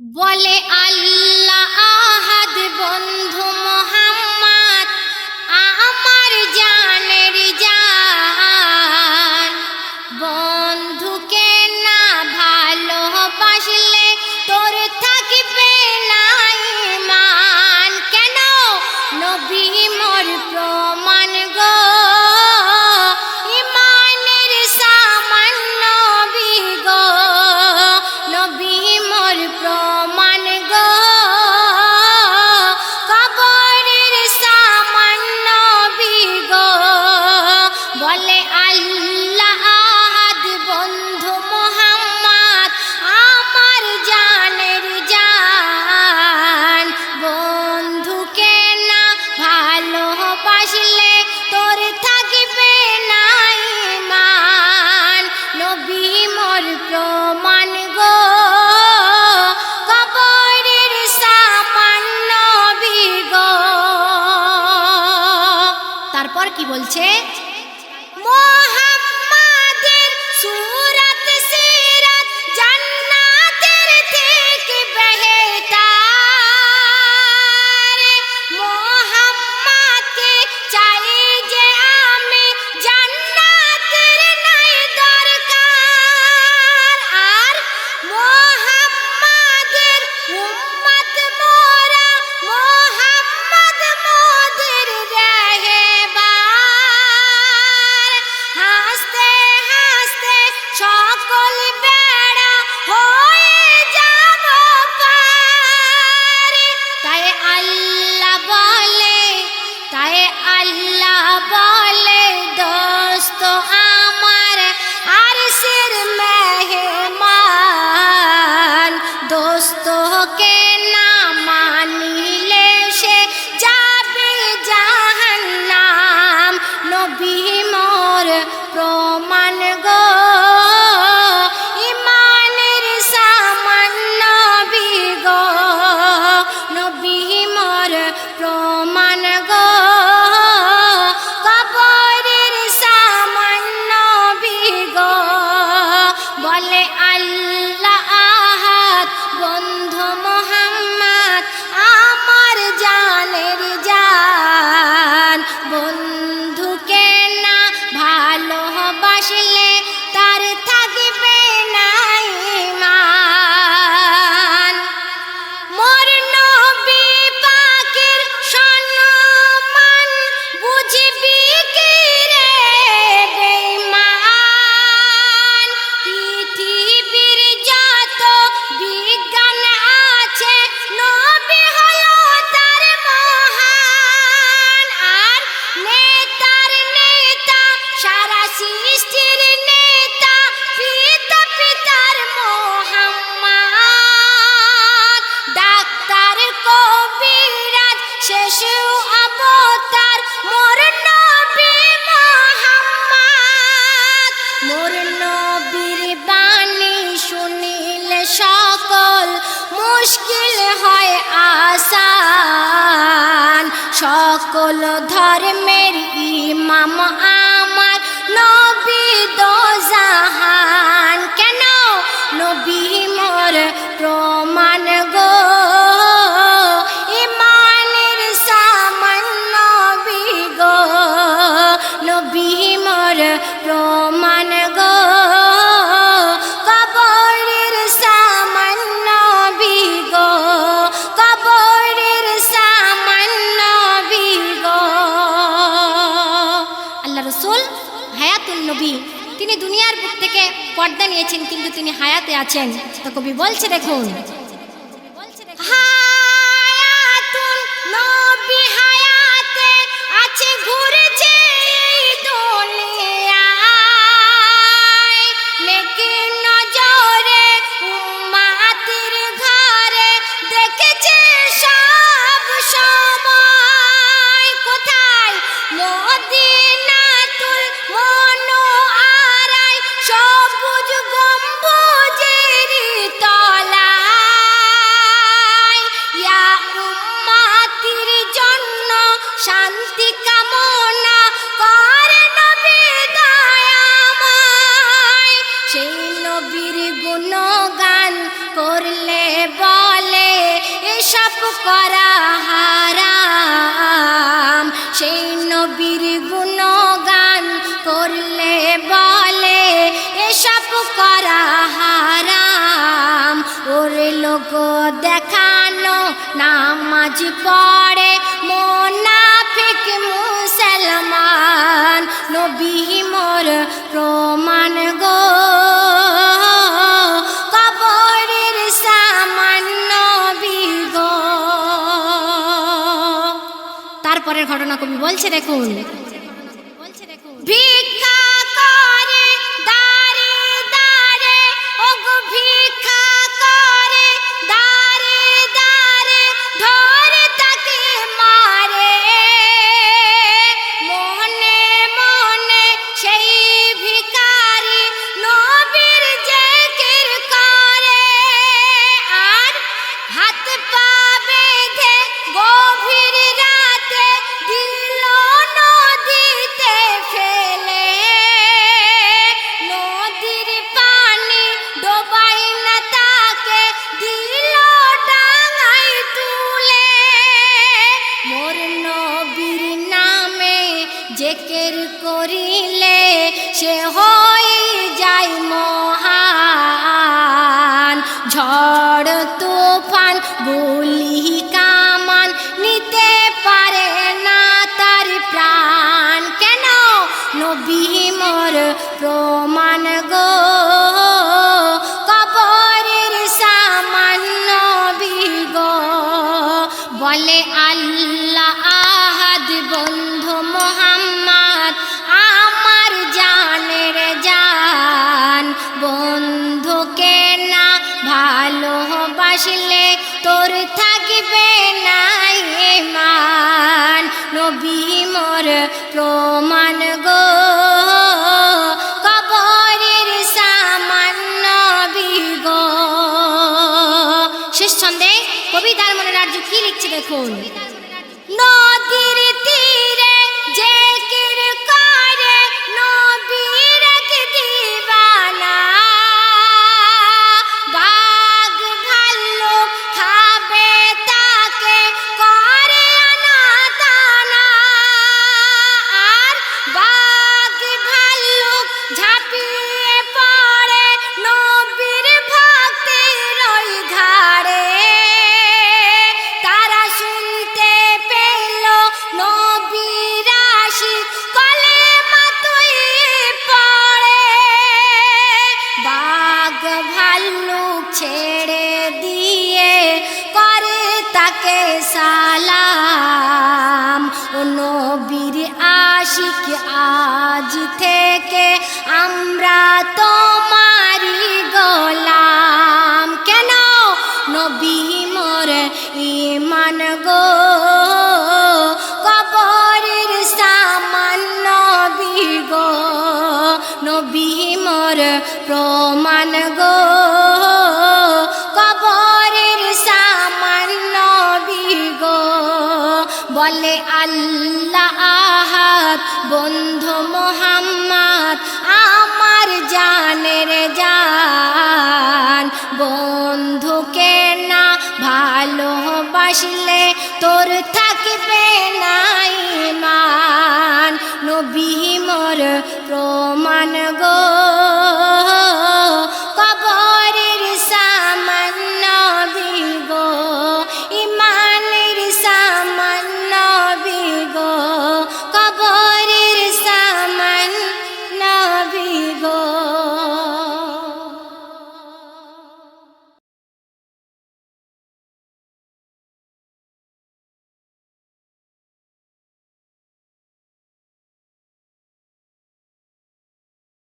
বলে আল্লাহ আহাদ বন্ধু তারপর কি বলছে? মন মুশকিল হয় আসান। সকল ধর্মের ইমাম কবি। তিনি দুনিয়ার বুক থেকে পর্দা নিয়েছেন, কিন্তু তিনি হায়াতে আছেন। তো কবি বলছে, দেখুন পাপ করা হারাম। সেই নবীর গুণগান করলে বলে, এসব করা হারাম। ওর লোক দেখানো নামাজ পড়ে, মোনাফিক মুসলমান। নবী মোর প্রমাণ গো। তারপরের ঘটনা কবি বলছে দেখুন। ভিক বলে আল্লাহ Oh. রে সালাম। ও নবীর আশিক, আজ থেকে আমরা তোমারি গোলাম। কেন নবী মোর ইমান গো? কবরের সামান্য বিগো নবী মোর প্রমাণ গো। أن